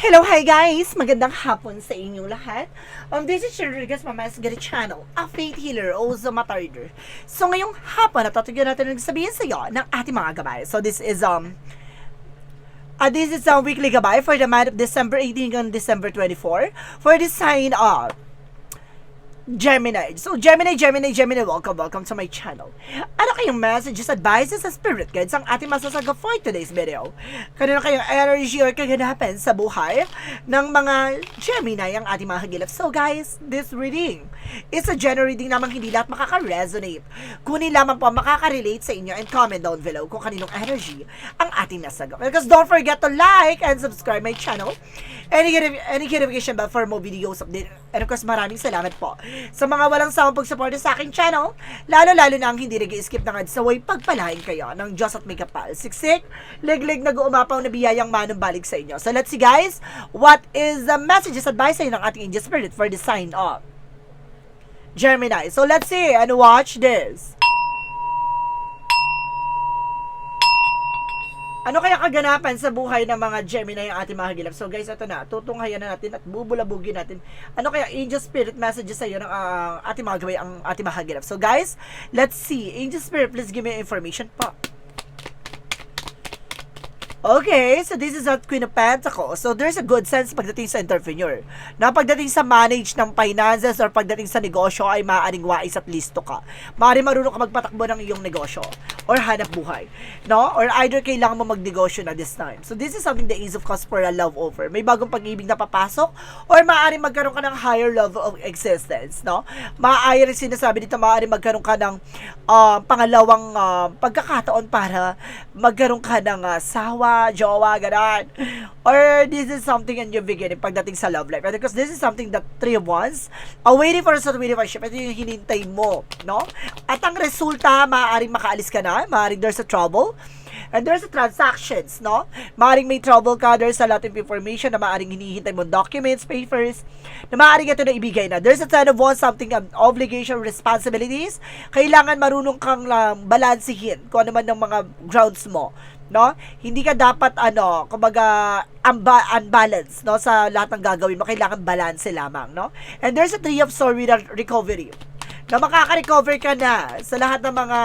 Hello, hi guys! Magandang hapon sa inyong lahat. Um, this is Rodriguez Mamas Gary Channel, a faith healer o Zamatarder. So ngayong hapon, natutugyan natin ang sabihin sa iyo ng ating mga gabay. So this is, um, uh, this is our weekly gabay for the month of December 18 and December 24 for the sign of Gemini. So, Gemini, Gemini, Gemini, welcome, welcome to my channel. Ano kayong messages, advices, and spirit guides ang ating masasaga for today's video? Kanino kayong energy or kaganapan sa buhay ng mga Gemini ang ating mga hagilap? So, guys, this reading is a general reading namang hindi lahat makaka-resonate. Kunin lamang po makaka-relate sa inyo and comment down below kung kaninong energy ang ating nasaga. Because don't forget to like and subscribe my channel. Any, any notification bell for more videos update. And of course, maraming salamat po sa mga walang sawang pagsuporta sa aking channel, lalo-lalo na ang hindi nag-skip ng ads away pagpalain kayo ng Diyos at may kapal. Siksik, legleg nag-uumapaw na biyayang manumbalik sa inyo. So let's see guys, what is the messages advice sa ng ating angel spirit for the sign of Gemini. So let's see and watch this. Ano kaya kaganapan sa buhay ng mga Gemini ang ating mga hagilap? So guys, ito na. Tutunghayan na natin at bubulabugin natin. Ano kaya angel spirit messages sa iyo ng ah, ating mga gawin ang ating mga hagilap? So guys, let's see. Angel spirit, please give me information po. Okay, so this is a Queen of Pentacles. So there's a good sense pagdating sa entrepreneur. Na pagdating sa manage ng finances or pagdating sa negosyo ay maaaring wais at listo ka. Maaaring marunong ka magpatakbo ng iyong negosyo or hanap buhay. No? Or either kailangan mo magnegosyo na this time. So this is something the Ace of Cups for a love offer. May bagong pag-ibig na papasok or maaaring magkaroon ka ng higher level of existence. No? Maaaring sinasabi dito, maaaring magkaroon ka ng ah, pangalawang ah, pagkakataon para magkaroon ka ng ah, sawa, jowa, ganon. Or this is something in your beginning pagdating sa love life. Because this is something that three wands, a waiting for a of relationship. Ito yung hinintay mo, no? At ang resulta, maaaring makaalis ka na, maaaring there's a trouble, And there's a transactions, no? Maaring may trouble ka, there's a lot of information na maaring hinihintay mo documents, papers, na maaring ito na ibigay na. There's a ton of want something um, obligation, responsibilities. Kailangan marunong kang um, balansihin kung ano man ng mga grounds mo no? Hindi ka dapat ano, kumbaga unba- unbalanced, no, sa lahat ng gagawin mo. Kailangan balance lamang, no? And there's a three of story recovery na makaka-recover ka na sa lahat ng mga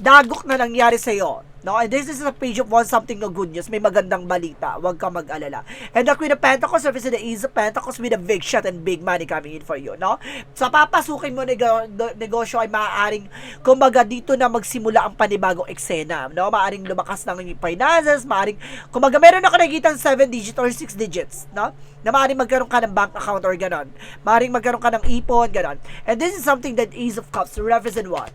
dagok na nangyari sa iyo. No, and this is a page of one something na good news. May magandang balita. Huwag ka mag-alala. And the Queen of Pentacles represents the Ace of Pentacles with a big shot and big money coming in for you, no? Sa papasukin mo nego- negosyo ay maaaring, kumbaga dito na magsimula ang panibagong eksena, no? Maaaring lumakas ng finances, maaaring, kumbaga meron ako nakikita 7 digit or 6 digits, no? Na maaaring magkaroon ka ng bank account or ganon. Maaaring magkaroon ka ng ipon, ganon. And this is something that Ace of Cups represent what?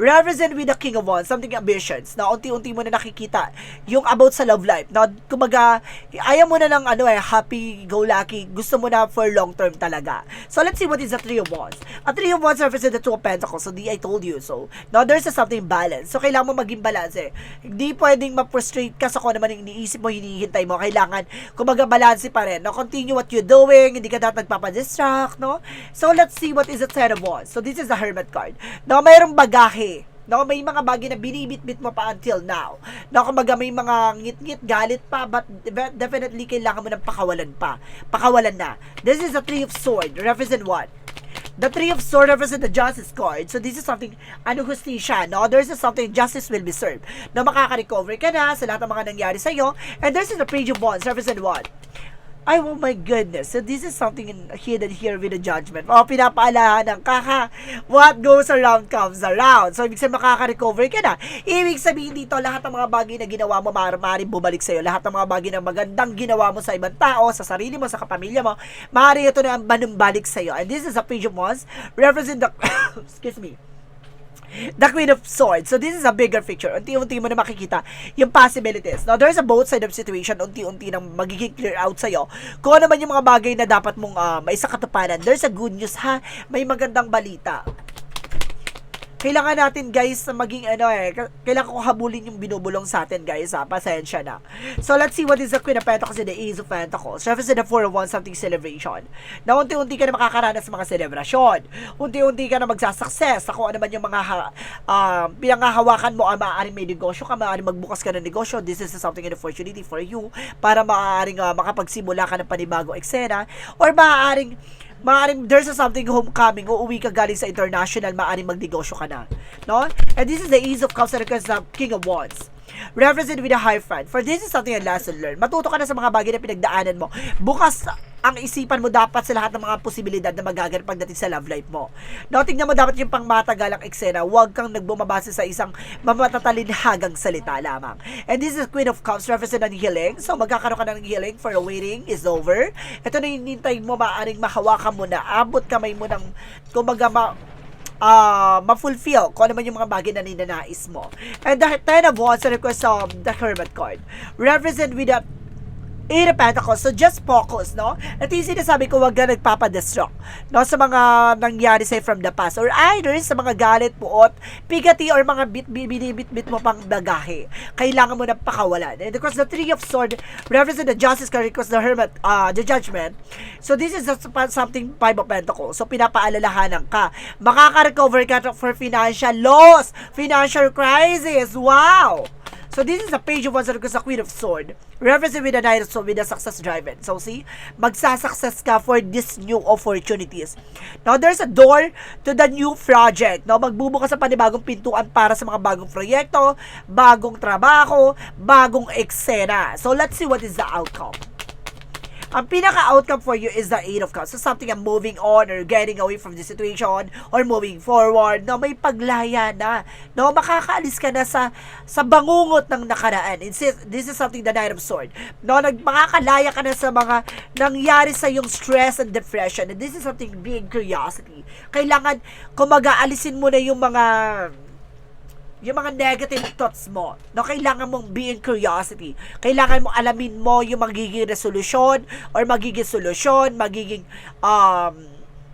Represent with the King of Wands, something ambitions, na unti-unti mo na nakikita yung about sa love life. Na, kumaga, ayaw mo na ng ano eh, happy-go-lucky, gusto mo na for long term talaga. So, let's see what is the Three of Wands. A Three of Wands represent the Two of Pentacles, so di I told you so. Now, there's a something balance. So, kailangan mo maging balance eh. Hindi pwedeng ma-frustrate ka sa kung ano man yung iniisip mo, hinihintay mo. Kailangan, kumaga, balance pa rin. No, continue what you're doing, hindi ka dapat nagpapadistract, no? So, let's see what is the Ten of Wands. So, this is the Hermit card. No, mayroong bagahe No, may mga bagay na binibit-bit mo pa until now. No, kumbaga may mga ngit-ngit, galit pa, but de- definitely kailangan mo ng pakawalan pa. Pakawalan na. This is the Three of Sword. Represent what? The Three of Sword represent the Justice card. So this is something, ano hustisya, no? There's something, justice will be served. Na makaka-recover ka na sa lahat ng mga nangyari sa'yo. And there's the Page of Wands. Represent what? Ay, oh my goodness. So, this is something in, hidden here with the judgment. O, pinapaalahan ng kaka, what goes around comes around. So, ibig sabihin, makaka-recover ka na. Ibig sabihin dito, lahat ng mga bagay na ginawa mo, maaaring bumalik sa'yo. Lahat ng mga bagay na magandang ginawa mo sa ibang tao, sa sarili mo, sa kapamilya mo, maaari ito na manumbalik sa'yo. And this is a page of wands, represent the, excuse me, The Queen of Swords. So, this is a bigger picture. Unti-unti mo na makikita yung possibilities. Now, there's a both side of situation. Unti-unti nang magiging clear out sa'yo. Kung ano man yung mga bagay na dapat mong uh, maisa katuparan. There's a good news, ha? May magandang balita. Kailangan natin guys na maging ano eh, ka- kailangan ko habulin yung binubulong sa atin guys ha, pasensya na. So let's see what is the Queen of Pentacles and the Ace of Pentacles. Reference in the 4 of Wands, something celebration. Na unti-unti ka na makakaranas sa mga selebrasyon. Unti-unti ka na magsasucess sa kung ano man yung mga ha, um, pinangahawakan mo, ah, maaaring may negosyo ka, maaaring magbukas ka ng negosyo. This is something an opportunity for you para maaaring ah, makapagsimula ka ng panibagong eksena or maaaring maaaring there's a something homecoming, uuwi ka galing sa international, maaaring magnegosyo ka na. No? And this is the ease of cups and of King of Wands. Represent with a high front. For this is something a lesson learned. Matuto ka na sa mga bagay na pinagdaanan mo. Bukas ang isipan mo dapat sa lahat ng mga posibilidad na magaganap pagdating sa love life mo. No, tingnan mo dapat yung pangmatagalang eksena. Huwag kang nagbumabase sa isang mamatatalinahagang salita lamang. And this is Queen of Cups represent ng healing. So, magkakaroon ka ng healing for waiting is over. Ito na hinintay mo, maaaring mahawakan mo na. Abot kamay mo ng, kumbaga, ma, ah ma-fulfill kung ano man yung mga bagay na ninanais mo. And the Ten of Wands, request of the Hermit card. Represent with the Of Pentacles. So, just focus, no? Ito yung sinasabi ko, huwag ka nagpapadestruct, no? Sa mga nangyari sa'yo from the past. Or either sa mga galit, puot, pigati, or mga bit, binibit-bit mo pang bagahe. Kailangan mo na pakawalan. And of course, the Three of Sword represent the Justice card, because the Hermit, uh, the Judgment. So, this is something Five of Pentacles. So, pinapaalalahanan ka. Makaka-recover ka for financial loss, financial crisis. Wow! So this is a page of wands that sa Queen of Sword. Represent with a Knight of Sword with a success driven. So see, magsasuccess ka for these new opportunities. Now there's a door to the new project. No, magbubukas sa panibagong pintuan para sa mga bagong proyekto, bagong trabaho, bagong eksena. So let's see what is the outcome. Ang pinaka-outcome for you is the Eight of Cups. So, something I'm moving on or getting away from the situation or moving forward. No, may paglaya na. No, makakaalis ka na sa sa bangungot ng nakaraan. It's, this is something the Nine of Sword. No, nag, makakalaya ka na sa mga nangyari sa yung stress and depression. And this is something big curiosity. Kailangan, kung mag-aalisin mo na yung mga yung mga negative thoughts mo, no, kailangan mong be in curiosity. Kailangan mo alamin mo yung magiging resolution or magiging solusyon, magiging um,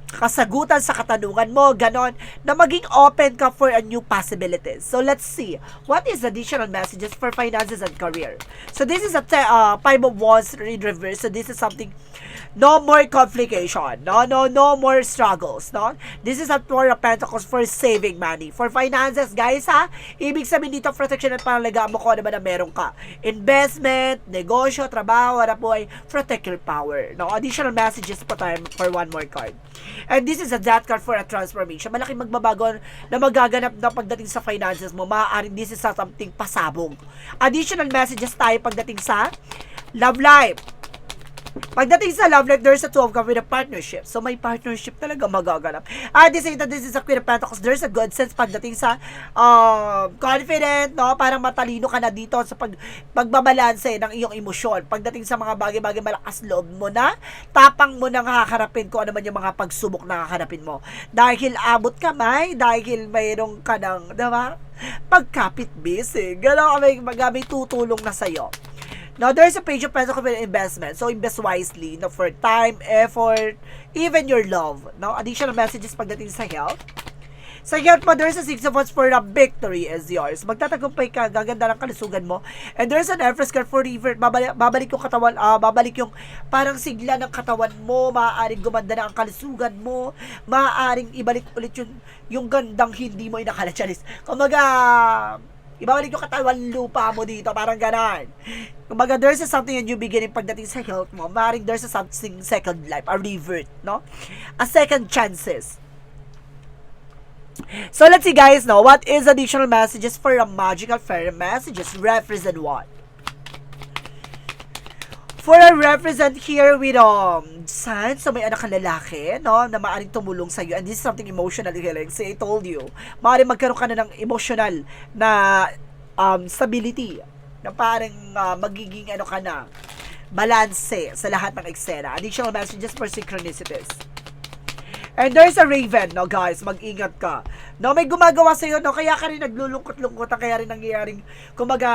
kasagutan sa katanungan mo, ganon, na maging open ka for a new possibilities. So, let's see. What is additional messages for finances and career? So, this is a uh, five of wands in reverse. So, this is something, no more complication. No, no, no more struggles. No? This is a four of pentacles for saving money. For finances, guys, ha? Ibig sabihin dito, protection at panalagaan mo kung ano ba na meron ka. Investment, negosyo, trabaho, ano po ay protect your power. No? Additional messages po tayo for one more card. And this is a death card for a transformation. Malaking magbabago na magaganap na pagdating sa finances mo. Maaaring this is something pasabog. Additional messages tayo pagdating sa love life. Pagdating sa love life, there's a two of cups with a partnership. So, may partnership talaga magaganap. At same time, this is a queen of pentacles. There's a good sense pagdating sa uh, confident, no? Parang matalino ka na dito sa pag, pagbabalanse ng iyong emosyon. Pagdating sa mga bagay-bagay malakas loob mo na, tapang mo na haharapin kung ano man yung mga pagsubok na haharapin mo. Dahil abot kamay, dahil mayroong ka ng, diba? Pagkapit busy. Gano'n mag may tutulong na sa'yo. Now, there's a page of Pentacles with investment. So, invest wisely no, for time, effort, even your love. Now, additional messages pagdating sa health. Sa health mo, there's a six of wands for the victory is yours. Magtatagumpay ka, gaganda ng kalusugan mo. And there's an Empress card for river. Babalik, babalik yung katawan, ah, babalik yung parang sigla ng katawan mo. Maaaring gumanda na ang kalusugan mo. Maaaring ibalik ulit yung, yung gandang hindi mo inakala. Charis. Kumaga, ibabalik yung katawan lupa mo dito, parang ganon. Kumbaga, there's a something a new beginning pagdating sa health mo. Maring there's a something second life, a revert, no? A second chances. So, let's see guys, no? What is additional messages for a magical fairy messages? Represent what? For a represent here with um sun, so may anak kang lalaki, no, na maaaring tumulong sa iyo. And this is something emotional healing. See, I told you, maaaring magkaroon ka na ng emotional na um, stability na parang uh, magiging ano ka na balanse sa lahat ng eksena. Additional messages for synchronicities. And there's a raven, no guys, mag-ingat ka. No, may gumagawa sa no, kaya ka rin naglulungkot-lungkot, kaya rin nangyayaring, kumaga,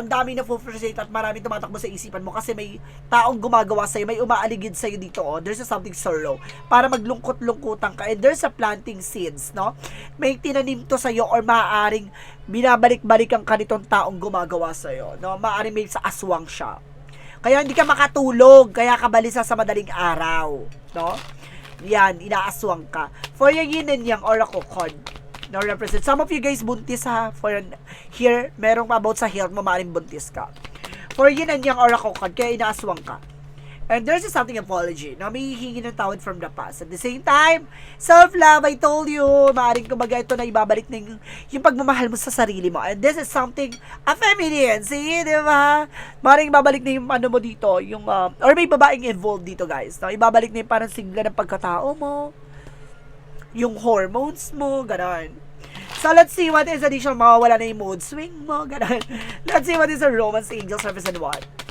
ang dami na frustrate at marami tumatakbo sa isipan mo kasi may taong gumagawa sa may umaaligid sa dito, oh. There's a something sorrow para maglungkot-lungkutan ka. And there's a planting seeds, no? May tinanim to sa or maaaring binabalik-balikan ka nitong taong gumagawa sa no? Maaaring may sa aswang siya. Kaya hindi ka makatulog, kaya ka balisa sa madaling araw, no? Yan, inaaswang ka. For your yin and yang oracle card, no, represent. Some of you guys buntis ha. For here, merong about sa health mo, maaaring buntis ka. For yin and yang oracle card, kaya inaaswang ka. And there's a something apology. No, may hihingi ng tawad from the past. At the same time, self-love, I told you, maaaring kumbaga ito na ibabalik na yung, yung pagmamahal mo sa sarili mo. And this is something, a feminine, see, di ba? Maaaring ibabalik na yung ano mo dito, yung, um, or may babaeng involved dito, guys. No? Ibabalik na yung parang sigla ng pagkatao mo, yung hormones mo, ganon. So, let's see what is additional mawawala na yung mood swing mo, ganon. Let's see what is a romance angel service and what.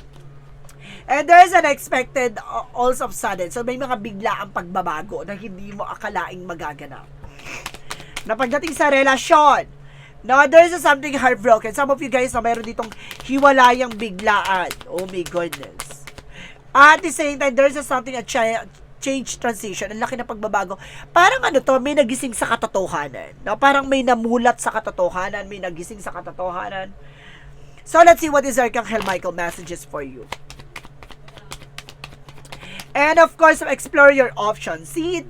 And there's an expected uh, all of sudden. So may mga bigla ang pagbabago na hindi mo akalaing magaganap. Na pagdating sa relasyon, no, there's something heartbroken. Some of you guys na mayroon ditong hiwalayang biglaan. Oh my goodness. At the same time, there's something a cha- change transition. Ang laki na pagbabago. Parang ano to, may nagising sa katotohanan. No? Parang may namulat sa katotohanan, may nagising sa katotohanan. So let's see what is Archangel Michael messages for you. And of course, explore your options. See,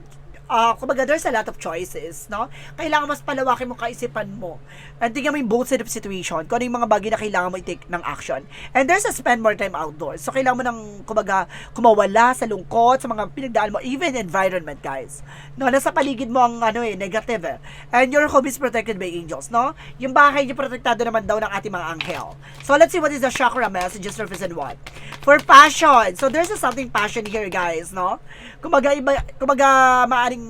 uh, kumbaga, there's a lot of choices, no? Kailangan mas palawakin mo kaisipan mo. And tingnan mo yung both side of situation, kung ano yung mga bagay na kailangan mo i-take ng action. And there's a spend more time outdoors. So, kailangan mo ng, kumbaga, kumawala sa lungkot, sa mga pinagdaan mo, even environment, guys. No, nasa paligid mo ang, ano eh, negative eh. And your home is protected by angels, no? Yung bahay niyo protektado naman daw ng ating mga anghel. So, let's see what is the chakra messages represent what? For passion. So, there's a something passion here, guys, no? Kumaga, iba, kumaga, maaring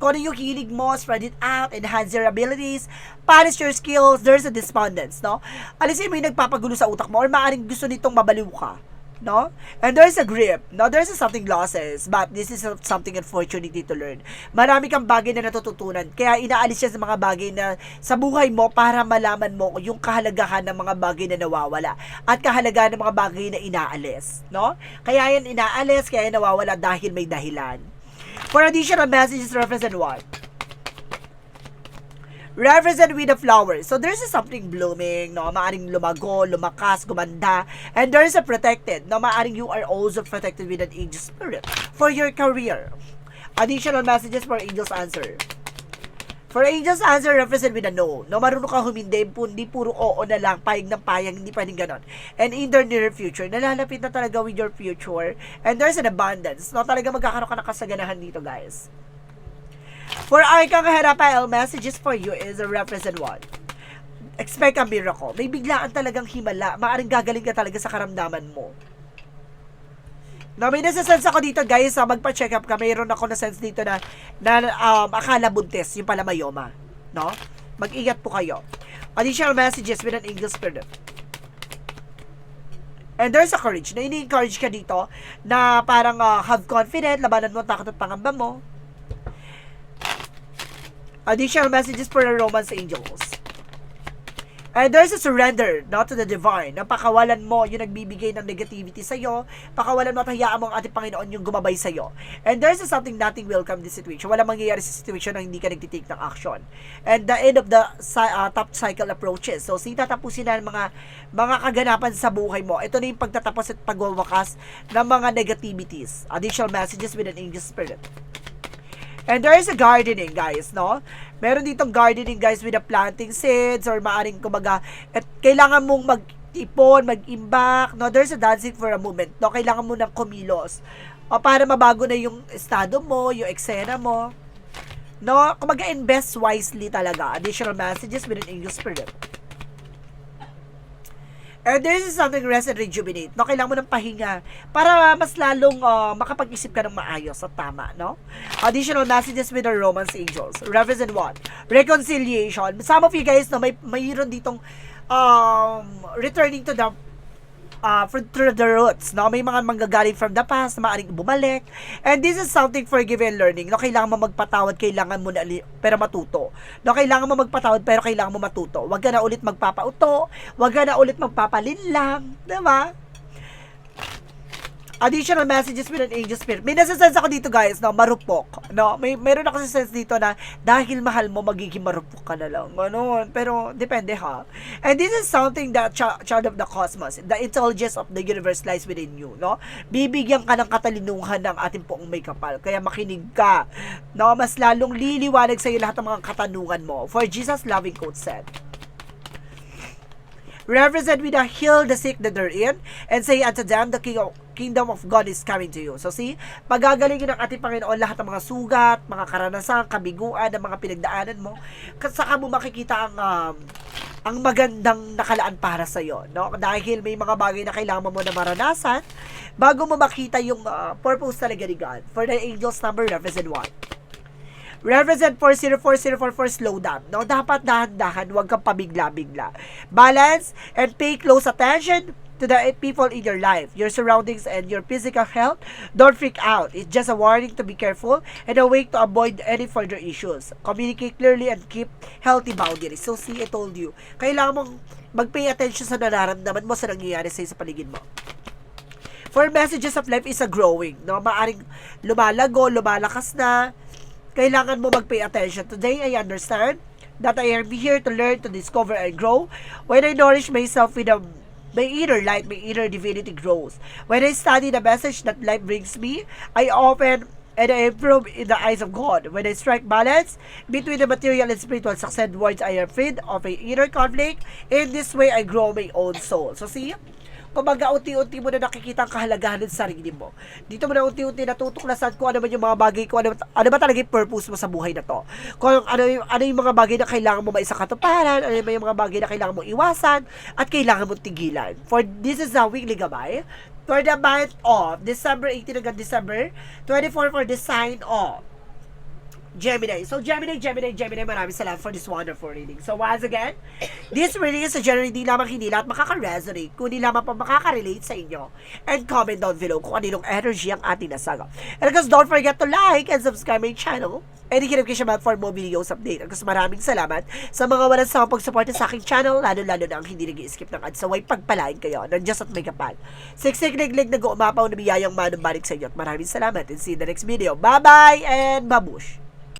kung ano yung hilig mo, spread it out, enhance your abilities, polish your skills, there's a despondence, no? Alisin mo yung nagpapagulo sa utak mo or maaaring gusto nitong mabaliw ka, no? And there's a grip, no? There's a something losses, but this is something opportunity to learn. Marami kang bagay na natututunan, kaya inaalis siya sa mga bagay na sa buhay mo para malaman mo yung kahalagahan ng mga bagay na nawawala at kahalagahan ng mga bagay na inaalis, no? Kaya yan inaalis, kaya yan nawawala dahil may dahilan. For additional messages, represent what? Represent with the flowers. So, there's something blooming, no? Maaring lumago, lumakas, gumanda. And there's a protected, no? Maaring you are also protected with an angel spirit for your career. Additional messages for angel's answer. For angel's answer, represent with a no. No, marunong ka humindi, hindi puro oo na lang, payag ng payag, hindi pwedeng ganon. And in the near future, nalalapit na talaga with your future. And there's an abundance. No, talaga magkakaroon ka ng kasaganahan dito, guys. For Archangel Raphael, messages for you is a represent what? Expect a miracle. May biglaan talagang himala. Maaring gagaling ka talaga sa karamdaman mo. No, may nasa-sense ako dito, guys, ha, magpa-check up ka. Mayroon ako na-sense dito na, na um, akala buntis, yung pala mayoma. No? Mag-ingat po kayo. Additional messages with an angel spirit. And there's a courage. Na ini-encourage ka dito na parang uh, have confidence, labanan mo takot at pangamba mo. Additional messages for the romance angels. And there's a surrender, not to the divine. Na pakawalan mo yung nagbibigay ng negativity sa'yo. Pakawalan mo at hayaan mo ang ating Panginoon yung gumabay sa'yo. And there's a something nothing will come this situation. Walang mangyayari sa situation na hindi ka nagtitake ng action. And the end of the uh, top cycle approaches. So, sino tatapusin na mga, mga kaganapan sa buhay mo. Ito na yung pagtatapos at pagwawakas ng mga negativities. Additional messages with an angel spirit. And there is a gardening, guys, no? Meron ditong gardening, guys, with the planting seeds or maaring kumaga, at kailangan mong mag-ipon, mag-imbak, no? There's a dancing for a moment, no? Kailangan mo ng kumilos. O para mabago na yung estado mo, yung eksena mo. No? Kumaga, invest wisely talaga. Additional messages with an angel spirit. And there is something rest and rejuvenate. No, kailangan mo ng pahinga para mas lalong uh, makapag-isip ka ng maayos at tama, no? Additional messages with the romance angels. Represent what? Reconciliation. Some of you guys, no, may mayroon ditong um, returning to the uh, from through the roots, no? May mga manggagaling from the past na maaaring bumalik. And this is something for give and learning. No, kailangan mo magpatawad, kailangan mo na pero matuto. No, kailangan mo magpatawad pero kailangan mo matuto. Huwag ka na ulit magpapauto, huwag ka na ulit magpapalinlang, 'di ba? Additional messages with an angel spirit. May nasa-sense ako dito guys, no, marupok. No, may meron ako sense dito na dahil mahal mo magiging marupok ka na lang. Ganun. Pero depende ha. And this is something that ch- child of the cosmos, the intelligence of the universe lies within you, no? Bibigyan ka ng katalinuhan ng ating poong may kapal. Kaya makinig ka. No, mas lalong liliwanag sa iyo lahat ng mga katanungan mo. For Jesus loving quote said, represent with a heal the sick that they're in, and say unto them, the king of, kingdom of God is coming to you. So see, pagagalingin ng ating Panginoon lahat ng mga sugat, mga karanasan, kabiguan, ng mga pinagdaanan mo, saka mo makikita ang um, ang magandang nakalaan para sa iyo, no? Dahil may mga bagay na kailangan mo na maranasan bago mo makita yung uh, purpose talaga ni God. For the angels number represent what? Represent 40404 slow down. No, dapat dahan-dahan, huwag kang pabigla-bigla. Balance and pay close attention to the people in your life, your surroundings, and your physical health. Don't freak out. It's just a warning to be careful and a way to avoid any further issues. Communicate clearly and keep healthy boundaries. So, see, I told you, kailangan mong mag-pay attention sa nararamdaman mo sa nangyayari sa sa paligid mo. For messages of life is a growing, no? Maaring lumalago, lumalakas na, kailangan mo mag-pay attention. Today, I understand that I am here to learn, to discover, and grow. When I nourish myself with a my inner light, my inner divinity grows. When I study the message that life brings me, I open and I improve in the eyes of God. When I strike balance between the material and spiritual success words, I am freed of a inner conflict. In this way, I grow my own soul. So see, kumbaga unti-unti mo na nakikita ang kahalagahan ng sarili mo. Dito mo na unti-unti natutuklasan kung ano man yung mga bagay, kung ano, ano ba talaga yung purpose mo sa buhay na to. Kung ano yung, ano yung mga bagay na kailangan mo maisa katuparan, ano yung mga bagay na kailangan mo iwasan, at kailangan mo tigilan. For this is a weekly gabay for the month of December 18 hanggang December 24 for the sign of Gemini. So, Gemini, Gemini, Gemini, maraming salamat for this wonderful reading. So, once again, this reading is a general hindi lamang hindi lahat makaka-resonate, kundi lamang pa makaka-relate sa inyo. And comment down below kung aninong energy ang ating nasaga. And course, don't forget to like and subscribe my channel. And ikinap kayo siya for more videos update. At maraming salamat sa mga walang sa pagsuporta sa aking channel, lalo-lalo na ang hindi nag skip ng ads. So, way pagpalain kayo ng Diyos at may kapal. Siksik liglig nag-uumapaw na biyayang manumbalik sa inyo. At maraming salamat and see you in the next video. Bye-bye and babush!